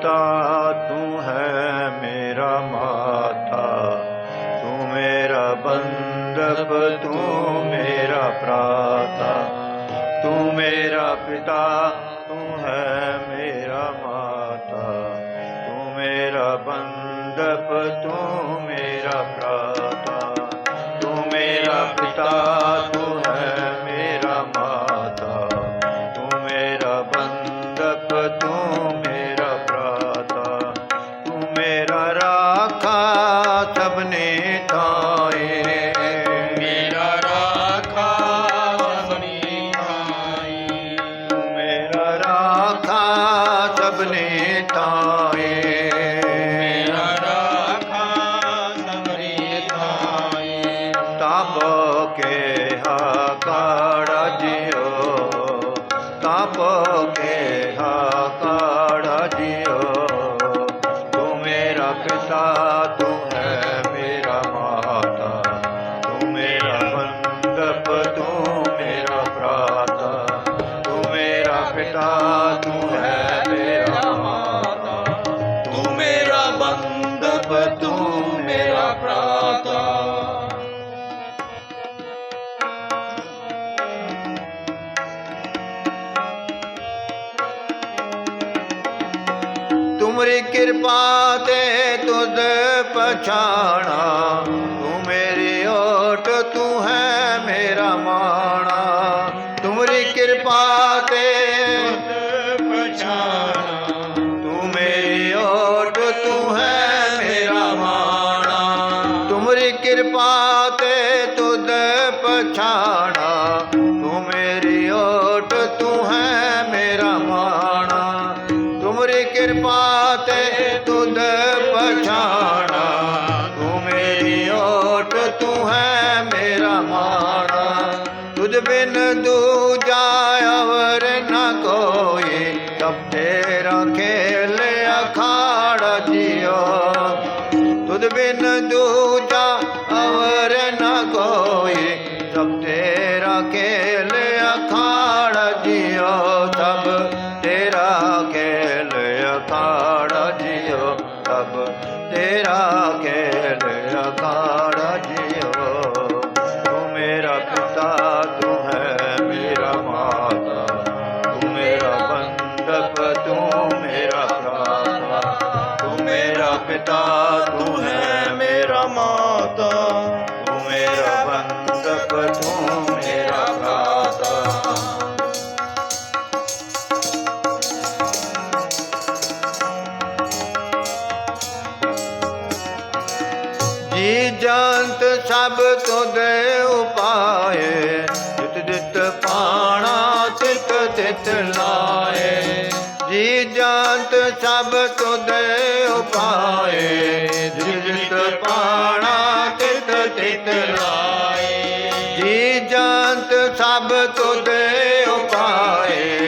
पिता, तू है मेरा माता। तू मेरा बंधप तू मेरा प्राता। तू मेरा पिता, तू है मेरा माता। तू मेरा बंधप तू मेरा प्राता। तू मेरा पिता पिता, तू है मेरा माता। तू मेरा बंदप तू मेरा प्राता तू मेरा पिता, तू है मेरा माता। तू मेरा बंदप तू मेरा प्राता तुम्हारी कृपा ते छाणा तू मेरी ओट, तू है मेरा माना। तुम्हारी कृपा ते मेरी ओट, तू है मेरा तुम्हारी कृपा ते तुद पछाणा ओट तू है मेरा माना तुझ बिन दूजा अवर न कोई ਸਭ ਤੁਦੇ ਉਪਾਏ, ਜਿਤ ਜਿਤ ਪਾਣਾ, ਤਿਤ ਤਿਤ ਲਾਏ। ਜੀ ਜੰਤ ਸਭ ਤੁਦੇ ਉਪਾਏ, ਜਿਤ ਜਿਤ ਪਾਣਾ, ਤਿਤ ਤਿਤ ਲਾਏ। ਜੀ ਸਭ ਤੁਦੇ ਉਪਾਏ।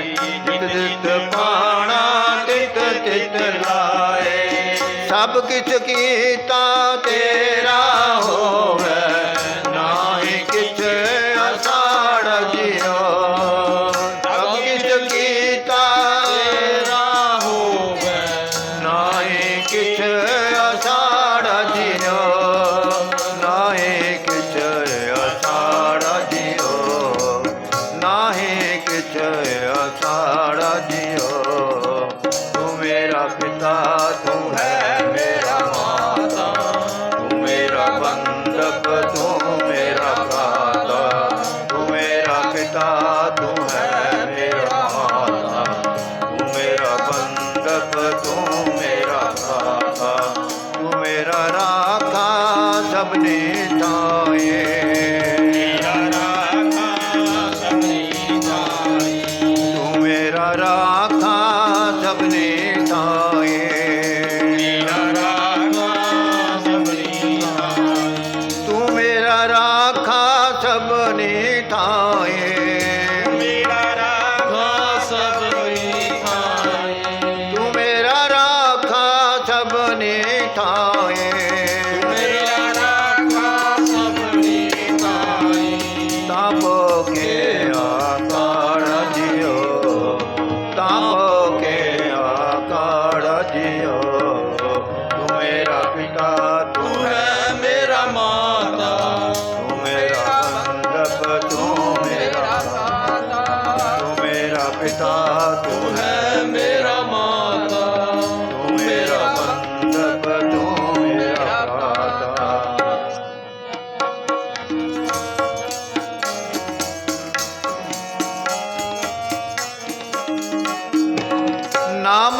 ਜਿਤ ਜਿਤ ਪਾਣਾ ਤਿਤ ਤਿਤ ਲਾਏ। ਸਭ ਕਿਛ ਕੀਤਾ ਤੇਰਾ नहीं जियो। तू मेरा पिता तू है Hara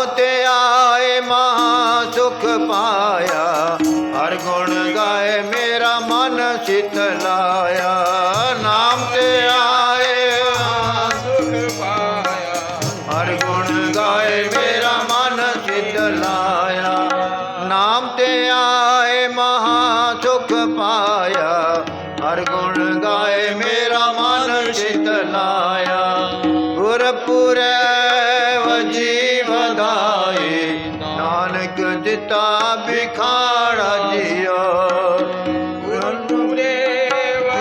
ਨਾਮ ਤੇ ਆਏ ਮਹਾ ਸੁਖ ਪਾਇਆ। ਹਰ ਗੁਣ ਗਾਏ, ਮੇਰਾ ਮਨ ਚਿਤ ਲਾਇਆ। ਨਾਮ ਤੇ ਆਏ ਮਹਾ ਸੁਖ ਪਾਇਆ। ਹਰ ਗੁਣ ਗਾਏ, ਮੇਰਾ ਮਨ ਚਿਤ ਲਾਇਆ। ਨਾਮ ਤੇ ਆਏ ਮਹਾ ਸੁਖ ਪਾਇਆ। ਹਰ ਗੁਣ ਗਾਏ, ਮੇਰਾ ਮਨ ਚਿਤ ਲਾਇਆ। ਗੁਰਪੁਰੈ ਨਾਨਕ ਦਿੱਤਾ ਬਿਖਾੜਾ ਜਿਉ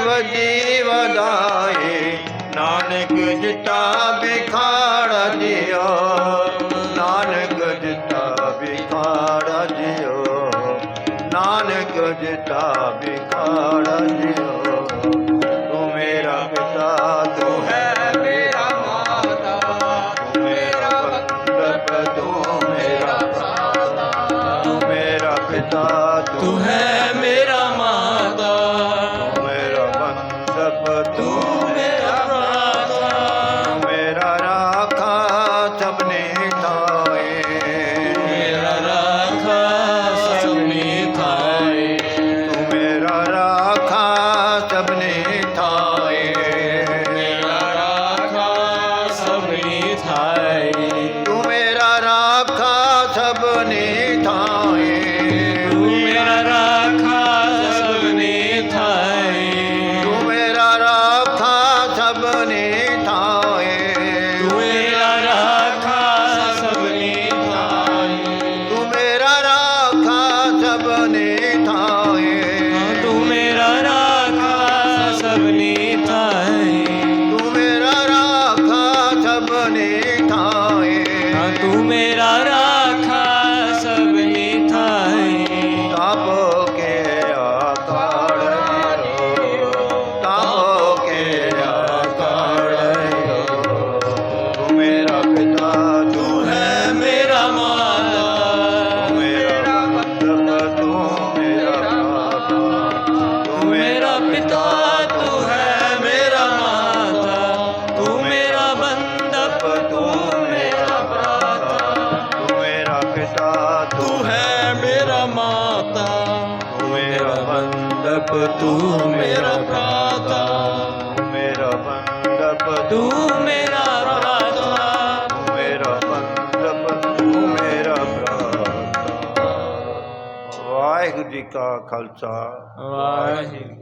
ਵਜੀ ਵਧਾਏ ਨਾਨਕ ਦਿੱਤਾ ਬਿਖਾੜਾ ਜਿਉ ਨਾਨਕ ਦਿੱਤਾ ਬਿਖਾੜਾ ਜਿਉ ਨਾਨਕ ਦਿੱਤਾ ਬਿਖਾੜਾ ਜਿਉ ਮੇਰਾ ਪਿਤਾ ਤੂੰ पिता तू है मेरा माता तू मेरा बंदप तू मेरा भ्राता। तू मेरा पिता तू है मेरा माता तू मेरा बंदप तू मेरा मेरा बंदप तू मेरा तू मेरा बंदप तू मेरा जी का खालसा। वाहिगुरु।